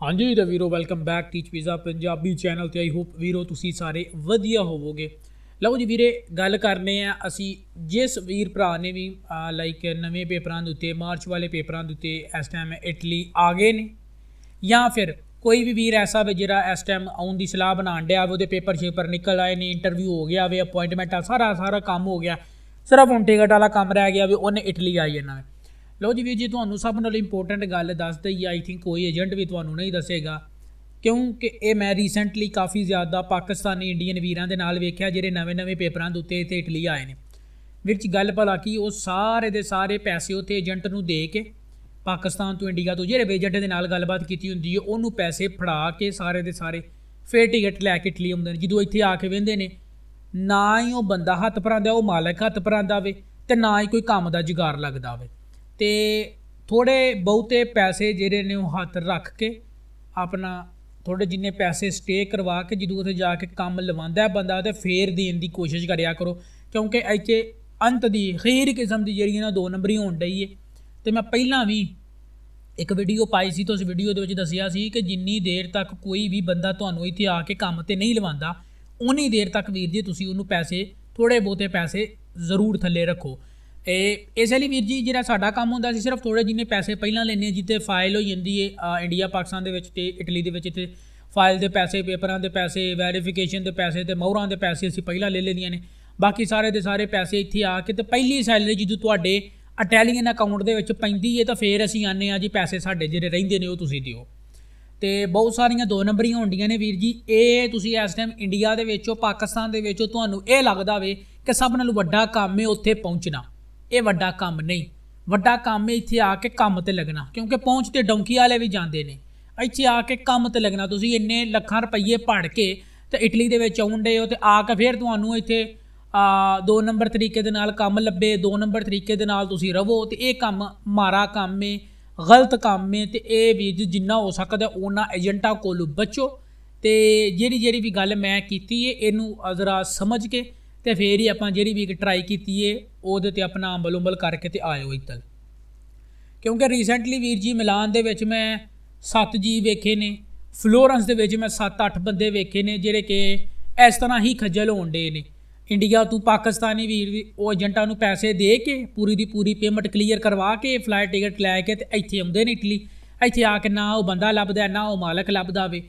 ਹਾਂਜੀ ਤਾਂ ਵੀਰੋ welcome back teach pizza Punjabi channel ਤੇ ਆਈ ਹੋਪ ਵੀਰੋ ਤੁਸੀਂ ਸਾਰੇ ਵਧੀਆ ਹੋਵੋਗੇ। ਲਓ ਜੀ ਵੀਰੇ, ਗੱਲ ਕਰਨੇ ਆ ਅਸੀਂ ਜਿਸ ਵੀਰ ਭਰਾ ਨੇ ਵੀ ਲਾਈਕ ਨਵੇਂ ਪੇਪਰਾਂ ਦੇ ਉੱਤੇ, ਮਾਰਚ ਵਾਲੇ ਪੇਪਰਾਂ ਦੇ ਉੱਤੇ ਇਸ ਟਾਈਮ ਇਟਲੀ ਆ ਗਏ ਨੇ। ਜਾਂ ਫਿਰ ਕੋਈ ਵੀ ਵੀਰ ਐਸਾ ਵੇ ਜਿਹੜਾ ਇਸ ਟਾਈਮ ਆਉਣ ਦੀ ਸਲਾਹ ਬਣਾਉਣ ਡਿਆ ਵੇ, ਉਹਦੇ ਪੇਪਰ ਸ਼ੇਪਰ ਨਿਕਲ ਆਏ ਨੇ ਇੰਟਰਵਿਊ ਹੋ ਗਿਆ ਵੇ ਅਪਾਇੰਟਮੈਂਟ ਆ ਸਾਰਾ ਸਾਰਾ ਕੰਮ ਹੋ ਗਿਆ। ਸਿਰਫ ਹੁਣ ਟਿਕਟ ਵਾਲਾ ਕੰਮ ਰਹਿ ਗਿਆ ਵੇ, ਉਹਨੇ ਇਟਲੀ ਆਈ ਜਾਣਾ ਵੇ ਲਓ ਜੀ ਵੀਰ ਜੀ, ਤੁਹਾਨੂੰ ਸਭ ਨਾਲੋਂ ਇੰਪੋਰਟੈਂਟ ਗੱਲ ਦੱਸ ਦਈ ਆਈ ਥਿੰਕ ਕੋਈ ਏਜੰਟ ਵੀ ਤੁਹਾਨੂੰ ਨਹੀਂ ਦੱਸੇਗਾ। ਕਿਉਂਕਿ ਇਹ ਮੈਂ ਰੀਸੈਂਟਲੀ ਕਾਫੀ ਜ਼ਿਆਦਾ ਪਾਕਿਸਤਾਨੀ ਇੰਡੀਅਨ ਵੀਰਾਂ ਦੇ ਨਾਲ ਵੇਖਿਆ, ਜਿਹੜੇ ਨਵੇਂ-ਨਵੇਂ ਪੇਪਰਾਂ ਦੇ ਉੱਤੇ ਇੱਥੇ ਇਟਲੀ ਆਏ ਨੇ। ਵਿੱਚ ਗੱਲ ਭਲਾ ਕੀ, ਉਹ ਸਾਰੇ ਦੇ ਸਾਰੇ ਪੈਸੇ ਉੱਥੇ ਏਜੰਟ ਨੂੰ ਦੇ ਕੇ ਪਾਕਿਸਤਾਨ ਤੋਂ ਇੰਡੀਆ ਤੋਂ ਜਿਹੜੇ ਏਜੰਟ ਦੇ ਨਾਲ ਗੱਲਬਾਤ ਕੀਤੀ ਹੁੰਦੀ ਹੈ, ਉਹਨੂੰ ਪੈਸੇ ਫੜਾ ਕੇ ਸਾਰੇ ਦੇ ਸਾਰੇ ਫੇਰ ਟਿਕਟ ਲੈ ਕੇ ਇਟਲੀ ਆਉਂਦੇ ਨੇ। ਜਦੋਂ ਇੱਥੇ ਆ ਕੇ ਵਹਿੰਦੇ ਨੇ, ਨਾ ਹੀ ਉਹ ਬੰਦਾ ਹੱਥ ਭਰਾਂਦਾ ਉਹ ਮਾਲਕ ਹੱਥ ਭਰਾਂਦਾ ਵੇ ਤੇ ਨਾ ਹੀ ਕੋਈ ਕੰਮ ਦਾ ਜੁਗਾੜ ਲੱਗਦਾ ਵੇ। ਤੇ ਥੋੜੇ ਬਹੁਤੇ ਪੈਸੇ ਜਿਹੜੇ ਨੇ ਉਹ ਹੱਥ ਰੱਖ ਕੇ ਆਪਣਾ ਥੋੜੇ ਜਿੰਨੇ ਪੈਸੇ ਸਟੇ ਕਰਵਾ ਕੇ ਜਦੋਂ ਉੱਥੇ ਜਾ ਕੇ ਕੰਮ ਲਵਾਉਂਦਾ ਹੈ ਬੰਦਾ ਤੇ ਫੇਰ ਦੇਣ ਦੀ ਕੋਸ਼ਿਸ਼ ਕਰਿਆ ਕਰੋ। ਕਿਉਂਕਿ ਇੱਥੇ ਅੰਤ ਦੀ ਖੀਰ ਕਿਸਮ ਦੀ ਜਿਹੜੀ ਨਾ ਦੋ ਨੰਬਰੀ ਹੋਣ ਡਈ ਏ। ਤੇ ਮੈਂ ਪਹਿਲਾਂ ਵੀ ਇੱਕ ਵੀਡੀਓ ਪਾਈ ਸੀ ਤਾਂ ਉਸ ਵੀਡੀਓ ਦੇ ਵਿੱਚ ਦੱਸਿਆ ਸੀ ਕਿ ਜਿੰਨੀ ਦੇਰ ਤੱਕ ਕੋਈ ਵੀ ਬੰਦਾ ਤੁਹਾਨੂੰ ਇੱਥੇ ਆ ਕੇ ਕੰਮ ਤੇ ਨਹੀਂ ਲਵਾਉਂਦਾ ਉਨੀ ਦੇਰ ਤੱਕ ਵੀਰ ਜੀ ਤੁਸੀਂ ਉਹਨੂੰ ਪੈਸੇ, ਥੋੜੇ ਬਹੁਤੇ ਪੈਸੇ ਜ਼ਰੂਰ ਥੱਲੇ ਰੱਖੋ। ਇਹ ਇਸੇ ਲਈ ਵੀਰ ਜੀ ਜਿਹੜਾ ਸਾਡਾ ਕੰਮ ਹੁੰਦਾ ਸੀ ਸਿਰਫ ਥੋੜੇ ਜਿੰਨੇ ਪੈਸੇ ਪਹਿਲਾਂ ਲੈਣੇ ਜਿੱਤੇ ਫਾਈਲ ਹੋ ਜਾਂਦੀ ਏ ਇੰਡੀਆ ਪਾਕਿਸਤਾਨ ਦੇ ਵਿੱਚ ਤੇ ਇਟਲੀ ਦੇ ਵਿੱਚ ਤੇ ਫਾਈਲ ਦੇ ਪੈਸੇ ਪੇਪਰਾਂ ਦੇ ਪੈਸੇ ਵੈਰੀਫਿਕੇਸ਼ਨ ਦੇ ਪੈਸੇ ਤੇ ਮੋਹਰਾਂ ਦੇ ਪੈਸੇ ਅਸੀਂ ਪਹਿਲਾਂ ਲੈ ਲੈਂਦੀਆਂ ਨੇ। ਬਾਕੀ ਸਾਰੇ ਦੇ ਸਾਰੇ ਪੈਸੇ ਇੱਥੇ ਆ ਕੇ ਤੇ ਪਹਿਲੀ ਸੈਲਰੀ ਜਦੋਂ ਤੁਹਾਡੇ ਇਟਾਲੀਅਨ ਅਕਾਊਂਟ ਦੇ ਵਿੱਚ ਪੈਂਦੀ ਏ ਤਾਂ ਫੇਰ ਅਸੀਂ ਆਨੇ ਆ ਜੀ, ਪੈਸੇ ਸਾਡੇ ਜਿਹੜੇ ਰਹਿੰਦੇ ਨੇ ਉਹ ਤੁਸੀਂ ਦਿਓ। ਤੇ ਬਹੁਤ ਸਾਰੀਆਂ ਦੋ ਨੰਬਰੀਆਂ ਹੁੰਦੀਆਂ ਨੇ ਵੀਰ ਜੀ। ਇਹ ਤੁਸੀਂ ਇਸ ਟਾਈਮ ਇੰਡੀਆ ਦੇ ਵਿੱਚੋਂ ਪਾਕਿਸਤਾਨ ਦੇ ਵਿੱਚੋਂ ਤੁਹਾਨੂੰ ਇਹ ਲੱਗਦਾ ਵੇ ਕਿ ਸਭ ਨਾਲੋਂ ਵੱਡਾ ਕੰਮ ਹੈ ਉੱਥੇ ਪਹੁੰਚਣਾ। ਇਹ ਵੱਡਾ ਕੰਮ ਨਹੀਂ। ਵੱਡਾ ਕੰਮ ਹੈ ਇੱਥੇ ਆ ਕੇ ਕੰਮ ਤੇ ਲੱਗਣਾ, ਕਿਉਂਕਿ ਪਹੁੰਚ ਤੇ ਡੌਂਕੀ ਵਾਲੇ ਵੀ ਜਾਂਦੇ ਨੇ। ਇੱਥੇ ਆ ਕੇ ਕੰਮ ਤੇ ਲੱਗਣਾ, ਤੁਸੀਂ ਇੰਨੇ ਲੱਖਾਂ ਰੁਪਏ ਪੜ ਕੇ ਤੇ ਇਟਲੀ ਦੇ ਵਿੱਚ ਆਉਂਦੇ ਹੋ ਤੇ ਆ ਕੇ ਫਿਰ ਤੁਹਾਨੂੰ ਇੱਥੇ, ਆ, ਦੋ ਨੰਬਰ ਤਰੀਕੇ ਦੇ ਨਾਲ ਕੰਮ ਲੱਭੇ, ਦੋ ਨੰਬਰ ਤਰੀਕੇ ਦੇ ਨਾਲ ਤੁਸੀਂ ਰਵੋ ਤੇ ਇਹ ਕੰਮ ਮਾਰਾ ਕੰਮ ਹੈ ਗਲਤ ਕੰਮ ਹੈ ਤੇ ਇਹ ਵੀ ਜਿੰਨਾ ਹੋ ਸਕਦਾ ਉਹਨਾਂ ਏਜੰਟਾਂ ਕੋਲੋਂ ਬਚੋ ਤੇ ਜਿਹੜੀ ਜਿਹੜੀ ਵੀ ਗੱਲ ਮੈਂ ਕੀਤੀ ਹੈ ਇਹਨੂੰ ਜ਼ਰਾ ਸਮਝ ਕੇ ਤੇ ਫੇਰ ਹੀ ਆਪਾਂ ਜਿਹੜੀ ਵੀ ਇੱਕ ਟਰਾਈ ਕੀਤੀ ਏ, ਉਹਦੇ ਤੇ ਆਪਣਾ ਅੰਬਲ ਉਮਲ ਕਰਕੇ ਤੇ ਆਇਓ ਇੱਧਰ ਕਿਉਂਕਿ ਰੀਸੈਂਟਲੀ ਵੀਰ ਜੀ ਮਿਲਾਨ ਦੇ ਵਿੱਚ ਮੈਂ 7 ਜੀ ਵੇਖੇ ਨੇ ਫਲੋਰੈਂਸ ਦੇ ਵਿੱਚ ਮੈਂ 7-8 ਬੰਦੇ ਵੇਖੇ ਨੇ, ਜਿਹੜੇ ਕਿ ਇਸ ਤਰ੍ਹਾਂ ਹੀ ਖੱਜਲ ਹੋਣ ਡੇ ਨੇ। ਇੰਡੀਆ ਤੋਂ ਪਾਕਿਸਤਾਨੀ ਵੀਰ ਵੀ, ਉਹ ਏਜੰਟਾਂ ਨੂੰ ਪੈਸੇ ਦੇ ਕੇ, ਪੂਰੀ ਦੀ ਪੂਰੀ ਪੇਮੈਂਟ ਕਲੀਅਰ ਕਰਵਾ ਕੇ ਫਲਾਈਟ ਟਿਕਟ ਲੈ ਕੇ ਤੇ ਇੱਥੇ ਆਉਂਦੇ ਨੇ ਇਟਲੀ ਇੱਥੇ ਆ ਕੇ ਨਾ ਉਹ ਬੰਦਾ ਲੱਭਦਾ, ਨਾ ਉਹ ਮਾਲਕ ਲੱਭਦਾ ਵੇ।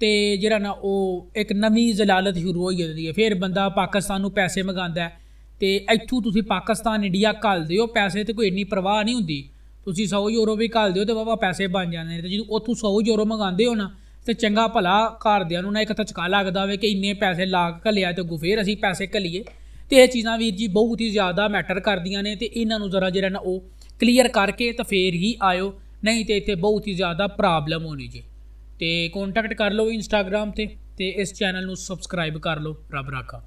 ਤੇ ਜਿਹੜਾ ਨਾ ਉਹ ਇੱਕ ਨਵੀਂ ਜ਼ਲਾਲਤ ਸ਼ੁਰੂ ਹੋਈ ਜਾਂਦੀ ਹੈ। ਫਿਰ ਬੰਦਾ ਪਾਕਿਸਤਾਨ ਨੂੰ ਪੈਸੇ ਮੰਗਾਉਂਦਾ ਹੈ ਤੇ ਇੱਥੋਂ ਤੁਸੀਂ ਪਾਕਿਸਤਾਨ ਇੰਡੀਆ ਘੱਲ ਦਿਓ, ਪੈਸੇ ਤੇ ਕੋਈ ਇੰਨੀ ਪਰਵਾਹ ਨਹੀਂ ਹੁੰਦੀ। ਤੁਸੀਂ 100 ਯੂਰੋ ਵੀ ਘੱਲ ਦਿਓ ਤੇ ਵਾਵਾ ਪੈਸੇ ਬਣ ਜਾਂਦੇ ਨੇ ਤੇ ਜਦੋਂ ਉੱਥੋਂ 100 ਯੂਰੋ ਮੰਗਾਉਂਦੇ ਹੋ ਨਾ, ਤੇ ਚੰਗਾ ਭਲਾ ਘਰਦਿਆਂ ਨੂੰ ਨਾ ਇੱਕ ਧਚਕਾ ਲੱਗਦਾ ਵੇ ਕਿ ਇੰਨੇ ਪੈਸੇ ਲਾ ਕੇ ਘੱਲਿਆ ਤੇ ਗੁਫੇਰ ਅਸੀਂ ਪੈਸੇ ਘੱਲੀਏ। ਤੇ ਇਹ ਚੀਜ਼ਾਂ ਵੀਰ ਜੀ ਬਹੁਤ ਹੀ ਜ਼ਿਆਦਾ ਮੈਟਰ ਕਰਦੀਆਂ ਨੇ ਤੇ ਇਹਨਾਂ ਨੂੰ ਜ਼ਰਾ ਜਿਹੜਾ ਨਾ ਉਹ ਕਲੀਅਰ ਕਰਕੇ ਤਾਂ ਫੇਰ ਹੀ ਆਇਓ, ਨਹੀਂ ਤੇ ਇੱਥੇ ਬਹੁਤ ਹੀ ਜ਼ਿਆਦਾ ਪ੍ਰੋਬਲਮ ਹੋਣੀ ਜੀ। ਤੇ ਕੰਟੈਕਟ ਕਰ ਲਓ ਇੰਸਟਾਗ੍ਰam ਤੇ ਤੇ ਇਸ ਚੈਨਲ ਨੂੰ ਸਬਸਕ੍ਰਾਈਬ ਕਰ ਲਓ, ਰੱਬ ਰਾਖਾ।